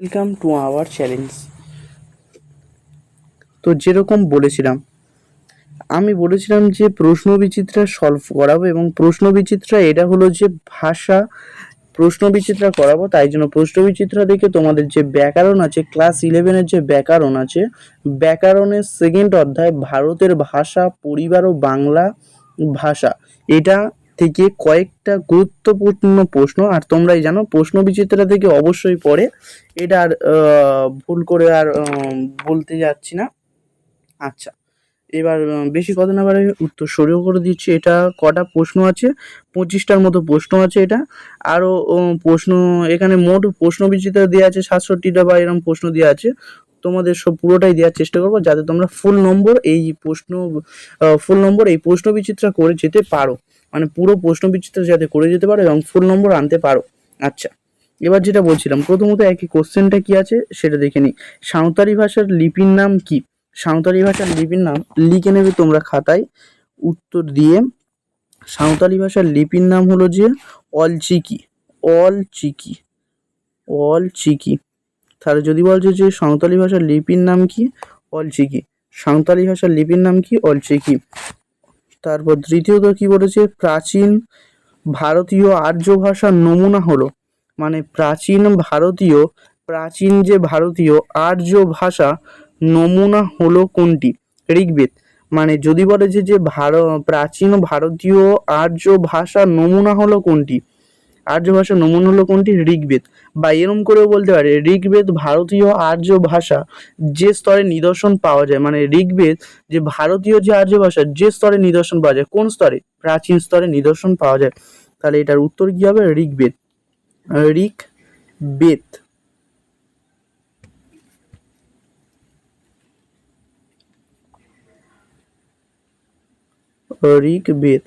Welcome to our challenge তো যেরকম বলেছিলাম, আমি বলেছিলাম যে প্রশ্ন বিচিত্রা সলভ করাবো এবং প্রশ্ন বিচিত্রা এটা হলো যে ভাষা প্রশ্ন বিচিত্রা করাবো, তাই জন্য প্রশ্ন বিচিত্রা দেখে তোমাদের যে ব্যাকরণ আছে ক্লাস ইলেভেনের যে ব্যাকরণ আছে, ব্যাকরণের সেকেন্ড অধ্যায় ভারতের ভাষা, পরিবার ও বাংলা ভাষা, এটা থেকে কয়েকটা গুরুত্বপূর্ণ প্রশ্ন, আর তোমরাই জানো প্রশ্ন বিচিত্রা থেকে অবশ্যই পড়ে। এটা আর ভুল করে আর বলতে যাচ্ছি না। আচ্ছা এবার বেশি কথা না বাড়ে উত্তর সরিয়ে করে দিচ্ছি। এটা কটা প্রশ্ন আছে? পঁচিশটার মতো প্রশ্ন আছে এটা। আরও প্রশ্ন, এখানে মোট প্রশ্ন বিচিত্র দেওয়া আছে, সাতষট্টিটা বা এরকম প্রশ্ন দেওয়া আছে। তোমাদের সব পুরোটাই দেওয়ার চেষ্টা করব, যাতে তোমরা ফুল নম্বর এই প্রশ্ন ফুল নম্বর এই প্রশ্ন বিচিত্রা করে যেতে পারো। মানে পুরো প্রশ্ন বিচিত্র যাতে করে যেতে পারো এবং ফুল নম্বর আনতে পারো। আচ্ছা এবার যেটা বলছিলাম, প্রথমত একই কোশ্চেনটা কি আছে সেটা দেখে নিই। সাঁওতালি ভাষার লিপির নাম কি? সাঁওতালি ভাষার লিপির নাম লিখে নেবে তোমরা খাতায়। উত্তর দিয়ে, সাঁওতালি ভাষার লিপির নাম হলো যে অলচিকি। অলচিকি। অলচিকি। তাহলে যদি বলছে যে সাঁওতালি ভাষার লিপির নাম কি? অলচিকি। সাঁওতালি ভাষার লিপির নাম কি? অলচিকি। তারপর দ্বিতীয়ত কি বলেছে? প্রাচীন ভারতীয় আর্য ভাষার নমুনা হলো মানে প্রাচীন ভারতীয়, প্রাচীন যে ভারতীয় আর্য ভাষা নমুনা হলো কোনটি? ঋগ্বেদ। মানে যদি বলে যে ভার, প্রাচীন ভারতীয় আর্য ভাষার নমুনা হলো কোনটি? আর্য ভাষার নমুনা হলো কোনটি? ঋগ্বেদ। বা এরম করেও বলতে পারে, ঋগ্বেদ ভারতীয় আর্য ভাষা যে স্তরে নিদর্শন পাওয়া যায় মানে ঋগ্বেদ যে ভারতীয় যে আর্য ভাষা যে স্তরে নিদর্শন পাওয়া যায়, কোন স্তরে? প্রাচীন স্তরে নিদর্শন পাওয়া যায়। তাহলে এটার উত্তর কি হবে? ঋগ্বেদ। ঋক বেদ ঋক বেদ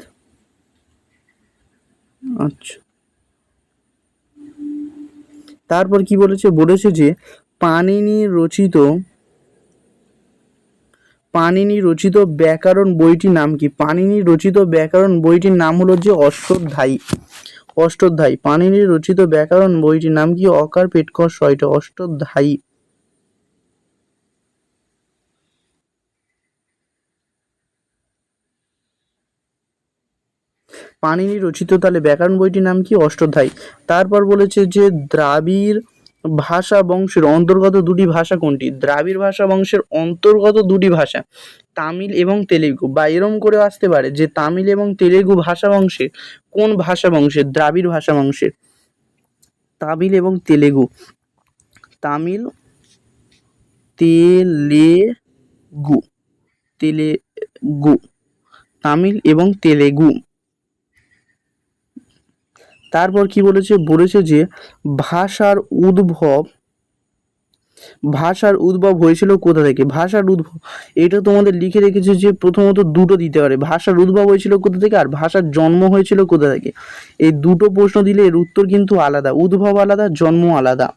আচ্ছা। তারপর কি বলেছে? বলেছে যে, পানিনি রচিত পানিনি রচিত ব্যাকরণ বইটির নাম কি? পানিনি রচিত ব্যাকরণ বইটির নাম হলো যে অষ্টধ্যায়ী। অষ্টধ্যায়ী। পানিনি রচিত ব্যাকরণ বইটির নাম কি? অকার পেটকর ছয়টা অষ্টোধ্যায়ী। পানিনি রচিত তাহলে ব্যাকরণ বইটির নাম কি? অষ্টোধ্যায়ী। তারপর বলেছে যে দ্রাবিড় ভাষা বংশের অন্তর্গত দুটি ভাষা কোনটি? দ্রাবিড় ভাষা বংশের অন্তর্গত দুটি ভাষা, তামিল এবং তেলেগু। বা এরম করে আসতে পারে যে তামিল এবং তেলেগু ভাষা বংশের কোন ভাষা বংশের? দ্রাবিড় ভাষা বংশের। তামিল এবং তেলেগু। তামিল, তেলেগু। তেলেগু। তামিল এবং তেলেগু। তারপর কি বলেছে? বলেছে যে ভাষার উদ্ভব ভাষার উদ্ভব হয়েছিল কোথা থেকে? ভাষার উদ্ভব, এটা তোমাদের লিখে রেখেছে যে প্রথমত দুটো দিতে পারে। ভাষার উদ্ভব হয়েছিল কোথা থেকে আর ভাষার জন্ম হয়েছিল কোথা থেকে? এই দুটো প্রশ্ন দিলে এর উত্তর কিন্তু আলাদা। উদ্ভব আলাদা, জন্ম আলাদা।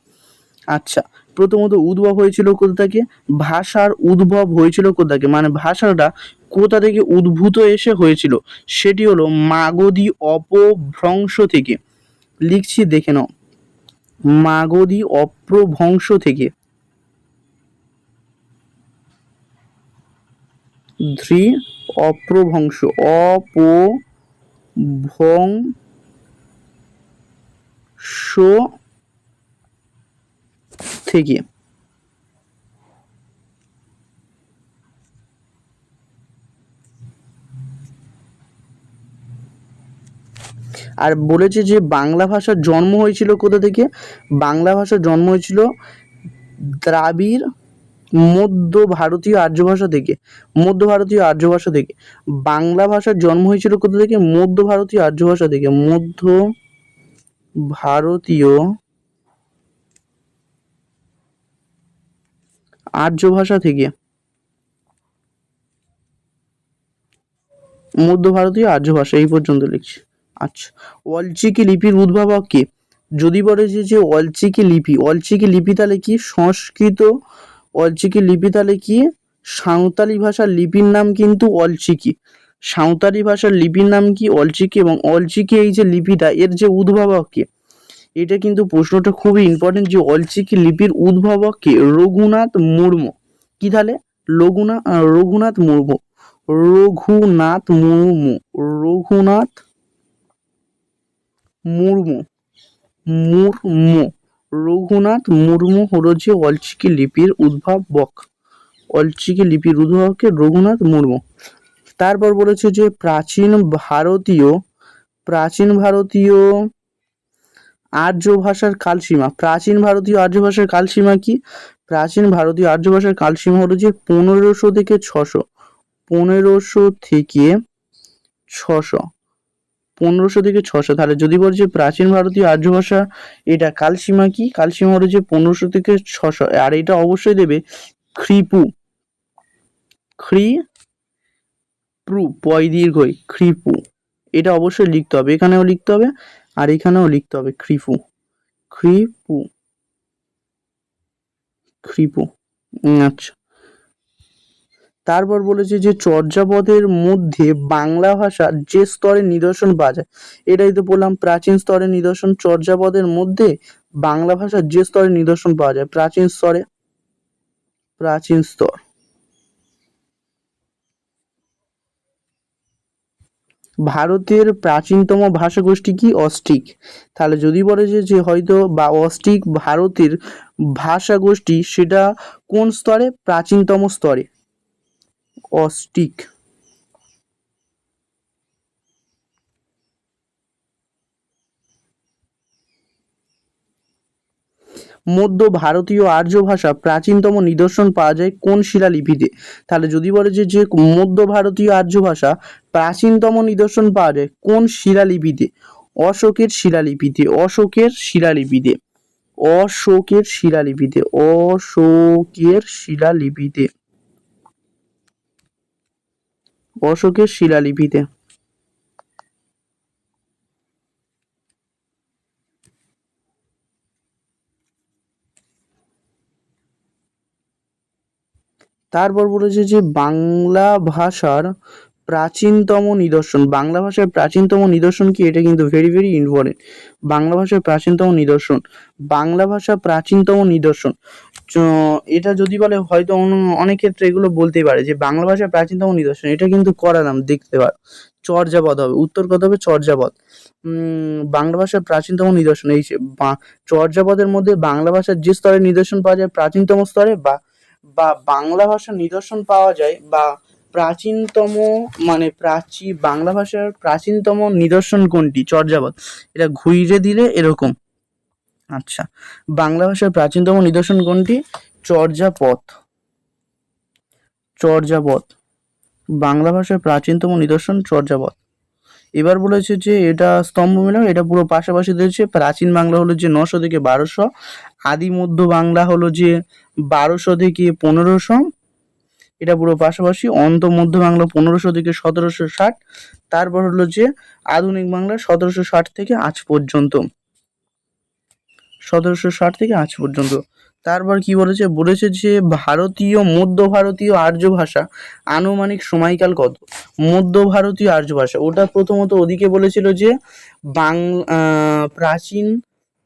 আচ্ছা প্রথমত উদ্ভব হয়েছিল কোথা থেকে? ভাষার উদ্ভব হয়েছিল কোথা থেকে? মানে ভাষাটা কোথা থেকে উদ্ভূত এসে হয়েছিল সেটি হলো মাগধী অপভ্রংশ থেকে। লিখছি, দেখে নাও। মাগধী অপ্রভংশ থেকে। ধৃ অপ্রভংশ অপভংশ থেকে। আর বলেছে যে বাংলা ভাষার জন্ম হয়েছিল কোথা থেকে? বাংলা ভাষার জন্ম হয়েছিল দ্রাবিড় মধ্য ভারতীয় আর্য ভাষা থেকে, মধ্য ভারতীয় আর্য ভাষা থেকে। বাংলা ভাষার জন্ম হয়েছিল কোথা থেকে? মধ্য ভারতীয় আর্য ভাষা থেকে, মধ্য ভারতীয় আর্য ভাষা থেকে। মধ্য ভারতীয় আর্য ভাষা, এই পর্যন্ত লিখছি। আচ্ছা অলচিকি লিপির উদ্ভাবক কে? যদি বলে যে যে অলচিকি লিপি অলচিকি লিপি তাহলে কি? সংস্কৃত অলচিকি লিপি তাহলে কি? সাঁওতালি ভাষার লিপির নাম কিন্তু অলচিকি। সাঁওতালি ভাষার লিপির নাম কি অলচিকি এবং অলচিকি এই যে লিপিটা এর যে উদ্ভাবক কে? এটা কিন্তু প্রশ্নটা খুবই ইম্পর্টেন্ট যে অলচিকি লিপির উদ্ভাবক কে? রঘুনাথ মুর্মু। কি তাহলে? আহ, রঘুনাথ মুর্মু। রঘুনাথ মুর্মু। রঘুনাথ মুর্মু। মুর্মু। রঘুনাথ মুর্মু হল যে অলচিকি লিপির উদ্ভাবক। অলচিকি লিপির উদ্ভাবককে রঘুনাথ মুর্মু। তারপর বলেছে যে প্রাচীন ভারতীয় প্রাচীন ভারতীয় আর্য ভাষার কালসীমা। প্রাচীন ভারতীয় আর্য ভাষার কালসীমা কি? প্রাচীন ভারতীয় আর্য ভাষার কালসীমা হলো যে পনেরোশো থেকে ছশো। পনেরোশো থেকে ছশো। পনেরোশো থেকে ছশো। তাহলে যদি বলি যে প্রাচীন ভারতীয় আর্য ভাষা এটা কালসীমা কি? কালসীমা হলো যে পনেরোশো থেকে ছশো। আর এটা অবশ্যই দেবে খ্রিপু। খ্রি প্রু পয় দীর্ঘই, খ্রিপু। এটা অবশ্যই লিখতে হবে। এখানেও লিখতে হবে আর এখানেও লিখতে হবে খ্রিপু। খ্রিপু। খ্রিপু। আচ্ছা। তারপর বলেছে যে চর্যাপদের মধ্যে বাংলা ভাষার যে স্তরের নিদর্শন পাওয়া যায়, এটাই তো বললাম, প্রাচীন স্তরের নিদর্শন, চর্যাপদের মধ্যে বাংলা ভাষার যে স্তরের নিদর্শন পাওয়া যায়, প্রাচীন স্তরে? প্রাচীন স্তর। ভারতের প্রাচীনতম ভাষাগোষ্ঠী কি? অস্ট্রিক। তাহলে যদি বলে যে যে হয়তো বা অস্ট্রিক ভারতের ভাষাগোষ্ঠী, সেটা কোন স্তরে? প্রাচীনতম স্তরে। অস্ট্রিক মধ্য ভারতীয় আর্য ভাষা প্রাচীনতম নিদর্শন পাওয়া যায় কোন শিলালিপিতে? তাহলে যদি বলে যে যে মধ্য ভারতীয় আর্য ভাষা প্রাচীনতম নিদর্শন পাওয়া যায় কোন শিলালিপিতে? অশোকের শিলালিপিতে অশোকের শিলালিপিতে। অশোকের শিলালিপিতে অশোকের শিলালিপিতে। অশোকের শিলালিপিতে। তারপর বলেছে যে বাংলা ভাষার প্রাচীনতম নিদর্শন। বাংলা ভাষার প্রাচীনতম নিদর্শন কি? এটা কিন্তু ভেরি ভেরি ইম্পর্টেন্ট বাংলা ভাষার প্রাচীনতম নিদর্শন। বাংলা ভাষা প্রাচীনতম নিদর্শন। এটা যদি বলে হয়তো অনেক ক্ষেত্রে এগুলো বলতেই পারে যে বাংলা ভাষার প্রাচীনতম নিদর্শন। এটা কিন্তু করালাম দেখতে পারো। চর্যাপদ হবে। উত্তর কত হবে? চর্যাপদ। বাংলা ভাষার প্রাচীনতম নিদর্শন। এই চর্যাপদের মধ্যে বাংলা ভাষার যে স্তরে নিদর্শন পাওয়া যায়, প্রাচীনতম স্তরে বা বা বাংলা ভাষার নিদর্শন পাওয়া যায় বা প্রাচীনতম মানে প্রাচী, বাংলা ভাষার প্রাচীনতম নিদর্শন কোনটি? চর্যাপদ এটা ঘুরিয়ে দিলে এরকম। আচ্ছা। বাংলা ভাষার প্রাচীনতম নিদর্শন কোনটি? চর্যাপদ চর্যাপদ বাংলা ভাষার প্রাচীনতম নিদর্শন চর্যাপদ এবার বলেছে যে এটা স্তম্ভ মেলাও এটা পুরো পাশাপাশি দিয়েছে প্রাচীন বাংলা হলো যে নশো থেকে বারোশো। আদি মধ্য বাংলা হলো যে বারোশো থেকে পনেরোশো। এটা পুরো পাশাপাশি অন্ত মধ্য বাংলা পনেরোশো থেকে সতেরোশো ষাট, তারপর হলো যে আধুনিক বাংলা সতেরোশো ষাট থেকে আজ পর্যন্ত। সতেরোশো ষাট থেকে আজ পর্যন্ত। তারপর কি বলেছে? বলেছে যে ভারতীয়, মধ্য ভারতীয় আর্য ভাষা আনুমানিক সময়কাল কত? মধ্য ভারতীয় আর্য ভাষা। ওটা প্রথমত ওদিকে বলেছিল যে বাং প্রাচীন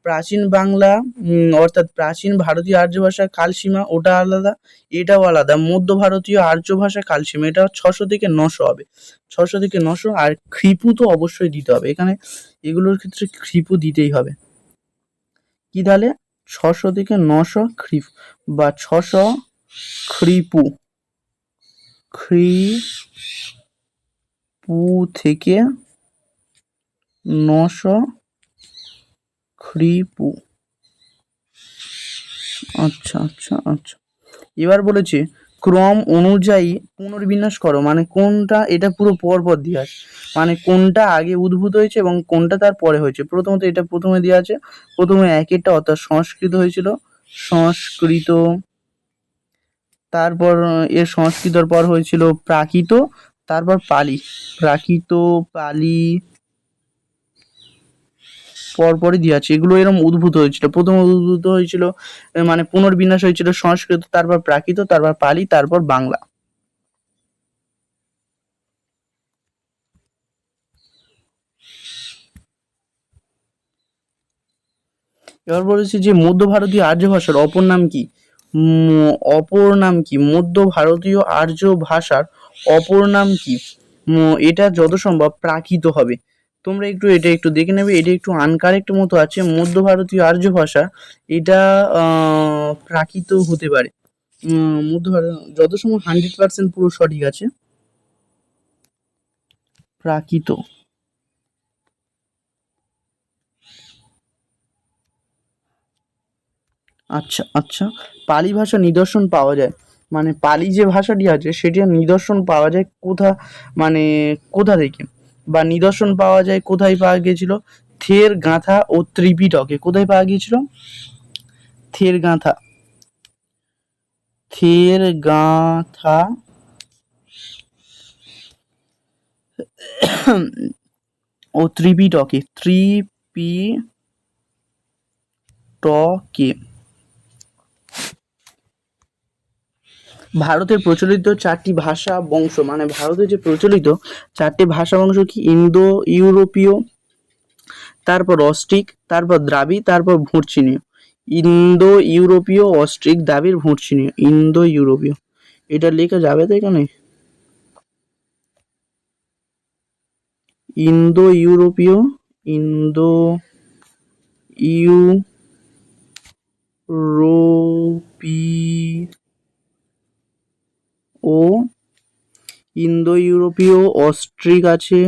প্রাচীন বাংলা অর্থাৎ প্রাচীন ভারতীয় আর্য ভাষা কালসীমা, ওটা আলাদা, এটাও আলাদা। মধ্য ভারতীয় আর্য ভাষা কালসীমা, এটা ছশো থেকে নশো হবে। ছশো থেকে নশো, আর খ্রিপু তো অবশ্যই দিতে হবে। এখানে এগুলোর ক্ষেত্রে খ্রিপু দিতেই হবে। কি তাহলে? ছশো থেকে নশো খ্রিপ, বা ছশো খ্রিপু। খ্রিপু থেকে নশো খ্রিপু। আচ্ছা আচ্ছা আচ্ছা। এবার বলেছে, ক্রম অনুযায়ী পুনর্বিন্যাস করো। মানে কোনটা, এটা পুরো পরপর দিয়ে আছে। মানে কোনটা আগে উদ্ভূত হয়েছে এবং কোনটা তার পরে হয়েছে। প্রথমত এটা প্রথমে দেওয়া আছে। প্রথমে এক একেরটা অর্থাৎ সংস্কৃত হয়েছিল। সংস্কৃত, তারপর, এর সংস্কৃতর পর হয়েছিল প্রাকৃত, তারপর পালি। প্রাকৃত, পালি পরপরই দিয়ে আছে এগুলো এরকম উদ্ভূত হয়েছিল। প্রথম উদ্ভূত হয়েছিল মানে পুনর্বিন্যাস হয়েছিল সংস্কৃত, তারপর প্রাকৃত, তারপর পালি, তারপর বাংলা। এবার বলেছি যে মধ্য ভারতীয় আর্য ভাষার অপর নাম কি? অপর নাম কি? মধ্য ভারতীয় আর্য ভাষার অপর নাম কি? এটা যত সম্ভব প্রাকৃত হবে। তোমরা একটু এটা একটু দেখে নেবে, এটা একটু আনকারেক্ট মতো আছে মধ্য ভারতীয় আর্য ভাষা। এটা প্রাকৃত হতে পারে। মধ্য ভারত যত সময় হান্ড্রেড পার্সেন্ট পুরো সঠিক আছে, প্রাকৃত। আচ্ছা আচ্ছা পালি ভাষা নিদর্শন পাওয়া যায়। মানে পালি যে ভাষাটি আছে, সেটির নিদর্শন পাওয়া যায় কোথা মানে কোথা থেকে? বা নিদর্শন পাওয়া যায় কোথায় পাওয়া গিয়েছিল? থের গাঁথা ও ত্রিপিটকে কোথায় পাওয়া গিয়েছিল? থের গাঁথা। থের গাঁথা। ও ত্রিপিটকে ত্রিপিটকে। ভারতের প্রচলিত চারটি ভাষা বংশ মানে ভারতে যে প্রচলিত চারটি ভাষা বংশ কি? ইন্দো, ইউরোপীয়, তারপর অস্ট্রিক, তারপর দ্রাবি তারপর ভুঁড়চিনীয় ইন্দো, ইউরোপীয়, অস্ট্রিক, দ্রাবিড় ভুঁড়চিনীয় ইন্দো, ইউরোপীয়। এটা লেখা যাবে তো এখানে? ইন্দো, ইউরোপীয় ইন্দো, ইউরোপীয় ও ইন্দো ইউরোপীয় অস্ট্রিক আছে।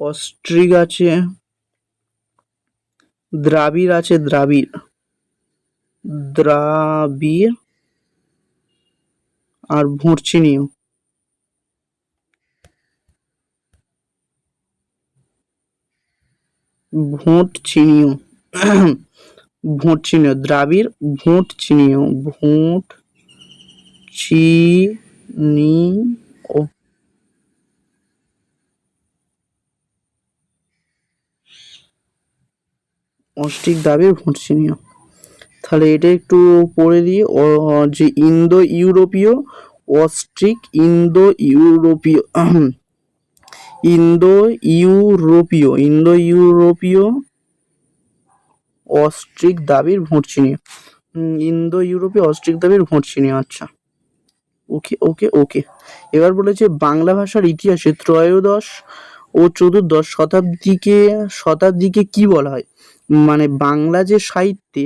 অস্ট্রিক আছে। দ্রাবিড় আছে, দ্রাবিড়। দ্রাবিড় আর ভুঁড়চিনীয় ভোট চিনীয় ভোট চিনীয় দ্রাবিড় ভোট চিনীয় ভোট চিনীয় অস্ট্রিক দ্রাবিড় ভোট চিনীয় তাহলে এটা একটু পড়ে দিয়ে যে ইন্দো ইউরোপীয় অস্ট্রিক ইন্দো ইউরোপীয় ইন্দো ইউরোপীয় ইন্দো ইউরোপীয় অস্ট্রিক দাবির ভোট চিনিয়ে ইন্দো ইউরোপীয় অস্ট্রিক দাবির ভোট চিনিয়ে আচ্ছা। ওকে ওকে ওকে। এবার বলেছে বাংলা ভাষার ইতিহাসে ত্রয়োদশ ও চতুর্দশ শতাব্দীকে শতাব্দীকে কি বলা হয়? মানে বাংলা যে সাহিত্যে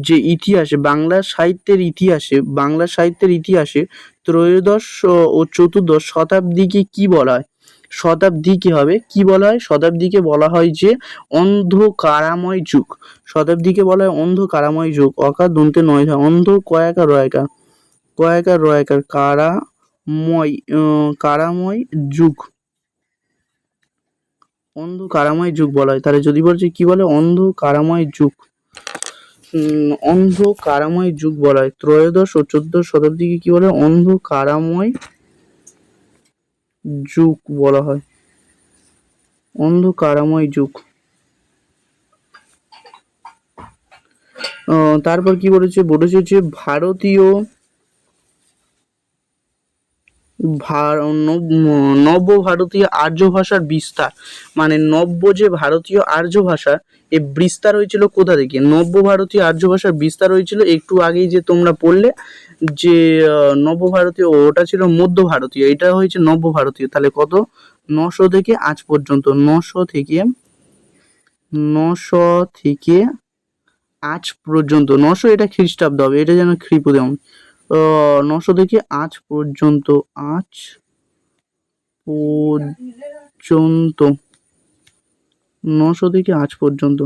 যে ইতিহাসে, বাংলা সাহিত্যের ইতিহাসে, বাংলা সাহিত্যের ইতিহাসে ত্রয়োদশ ও চতুর্দশ শতাব্দীকে কি বলা হয়? শতাব্দীকে হবে? কি বলা হয়? শতাব্দীকে বলা হয় যে অন্ধকারাময় যুগ। শতাব্দীকে বলা হয় অন্ধকারাময় যুগ। অকার দন্তে নয় অন্ধ কয়াকার রয়াকার কয়াকার রয়াকার কারাময় কারাময় যুগ। অন্ধ কারাময় যুগ বলা হয়। তাহলে যদি বলছে কি বলে? অন্ধ কারাময় যুগ। উম, অন্ধ কারাময় যুগ বলা হয়। ত্রয়োদশ ও চোদ্দশ শতাব্দীকে কি বলে? অন্ধ কারাময় যুগ বলা হয়। অন্ধ কারাময় যুগ তারপর কি বলেছে? বলেছে যে ভারতীয় নব্য ভারতীয় আর্য ভাষার বিস্তার। মানে নব্য যে ভারতীয় আর্য ভাষা এর বিস্তার হয়েছিল কোথা থেকে? নব্য ভারতীয় আর্য ভাষার বিস্তার হয়েছিল একটু আগেই যে তোমরা পড়লে যে আহ, নব্য ভারতীয় ওটা ছিল মধ্য ভারতীয় এটা হয়েছে নব্য ভারতীয় তাহলে কত? নশো থেকে আজ পর্যন্ত নশো থেকে নশো থেকে আজ পর্যন্ত নশো এটা খ্রিস্টাব্দ হবে এটা যেন খ্রিপদেম নশো থেকে আজ পর্যন্ত আজ পর্যন্ত নশো থেকে আজ পর্যন্ত।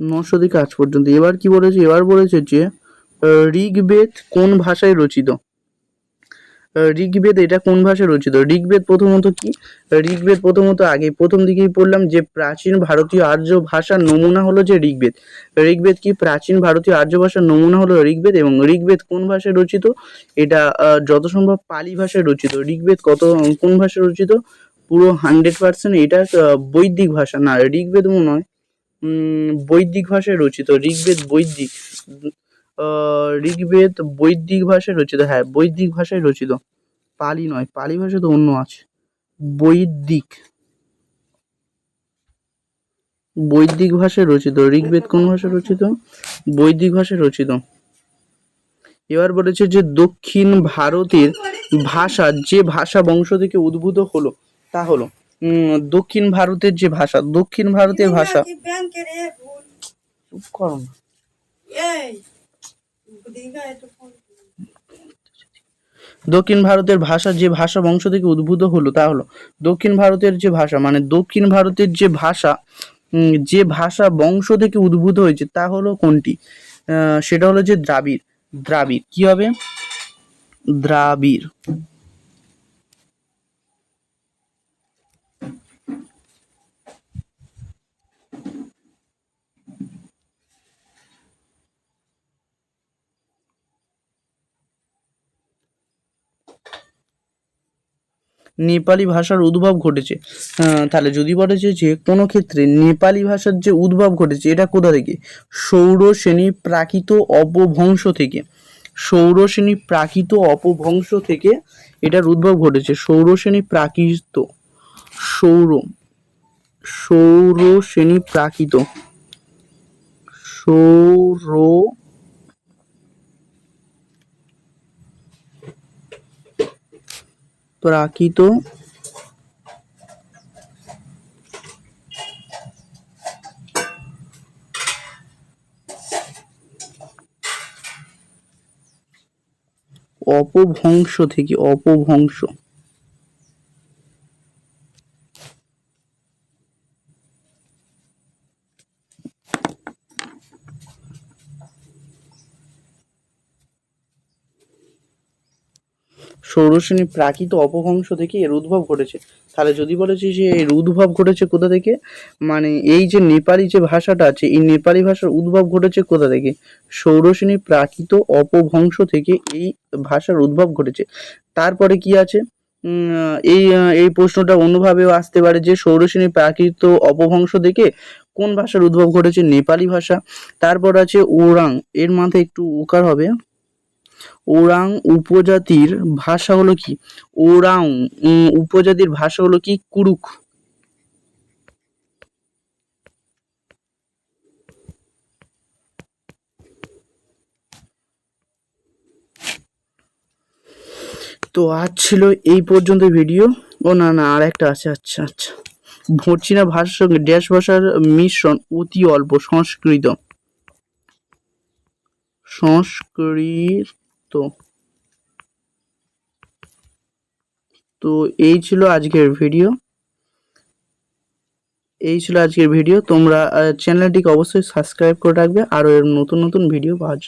নশো থেকে আজ পর্যন্ত। এবার কি বলেছে? এবার বলেছে যে ঋগ্বেদ কোন ভাষায় রচিত? ঋগ্বেদ এটা কোন ভাষায় রচিত? ঋগ্বেদ প্রথমত কি? ঋগ্বেদ প্রথমত আগে প্রথম দিকেই পড়লাম যে প্রাচীন ভারতীয় আর্য ভাষার নমুনা হলো যে ঋগ্বেদ। ঋগ্বেদ কি? প্রাচীন ভারতীয় আর্য ভাষার নমুনা হলো ঋগ্বেদ এবং ঋগ্বেদ কোন ভাষায় রচিত? এটা যত সম্ভব পালি ভাষায় রচিত। ঋগ্বেদ কত কোন ভাষায় রচিত? পুরো হান্ড্রেড পার্সেন্ট এটা বৈদিক ভাষা। না ঋগ্বেদ হয় উম, বৈদিক ভাষায় রচিত, ঋগ্বেদ বৈদিক ঋগ্বেদ বৈদিক ভাষায় রচিত হ্যাঁ বৈদিক ভাষায় রচিত। পালি নয়, পালি ভাষা তো অন্য আছে। বৈদিক। বৈদিক ভাষায় রচিত, ঋগ্বেদ কোন ভাষায় রচিত? বৈদিক ভাষায় রচিত। এবার বলেছে যে দক্ষিণ ভারতের ভাষা, যে ভাষা বংশ থেকে উদ্ভূত হলো, তা হলো দক্ষিণ ভারতের যে ভাষা দক্ষিণ ভারতের ভাষা। চুপ করো না। দক্ষিণ ভারতের ভাষা যে ভাষা বংশ থেকে উদ্ভূত হলো তা হলো দক্ষিণ ভারতের যে ভাষা মানে দক্ষিণ ভারতের যে ভাষা যে ভাষা বংশ থেকে উদ্ভূত হয়েছে তা হলো কোনটি? সেটা হলো যে দ্রাবিড়। দ্রাবিড় কি হবে? দ্রাবিড়। নেপালি ভাষার উদ্ভব ঘটেছে। তাহলে যদি বলে যে যে কোনো ক্ষেত্রে নেপালি ভাষার যে উদ্ভব ঘটেছে, এটা কোথা থেকে? সৌর শ্রেণি প্রাকৃত অপভ্রংশ থেকে। সৌর শ্রেণি প্রাকৃত অপভ্রংশ থেকে এটার উদ্ভব ঘটেছে। সৌর শ্রেণি প্রাকৃত সৌর সৌর শ্রেণি প্রাকৃত সৌর প্রাকৃত অপভ্রংশ থেকে অপভ্রংশ। সৌরশ্রেণী প্রাকৃত অপভ্রংশ থেকে এর উদ্ভব ঘটেছে। তাহলে যদি বলেছি যে এর উদ্ভব ঘটেছে কোথা থেকে? মানে এই যে নেপালি যে ভাষাটা আছে, এই নেপালি ভাষার উদ্ভব ঘটেছে কোথা থেকে? সৌরশ্রেণী প্রাকৃত অপভ্রংশ থেকে এই ভাষার উদ্ভব ঘটেছে। তারপরে কি আছে? এই এই প্রশ্নটা অন্যভাবেও আসতে পারে যে সৌরশ্রেণী প্রাকৃত অপভ্রংশ থেকে কোন ভাষার উদ্ভব ঘটেছে? নেপালি ভাষা। তারপর আছে ওরাং। এর মাথায় একটু উকার হবে। ওরাং উপজাতির ভাষা হলো কি? ওরাং উপজাতির ভাষা হলো কি? কুরুক তো আজ ছিল এই পর্যন্ত ভিডিও। ও না না আর একটা আছে আচ্ছা আচ্ছা। ভর্চিনা ভাষার সঙ্গে ড্যাশ ভাষার মিশ্রণ অতি অল্প, সংস্কৃত। সংস্কৃত তো তো এই ছিল আজকের ভিডিও। এই ছিল আজকের ভিডিও। তোমরা চ্যানেলটিকে অবশ্যই সাবস্ক্রাইব করে রাখবে। আরও এর নতুন নতুন ভিডিও পাওয়ার।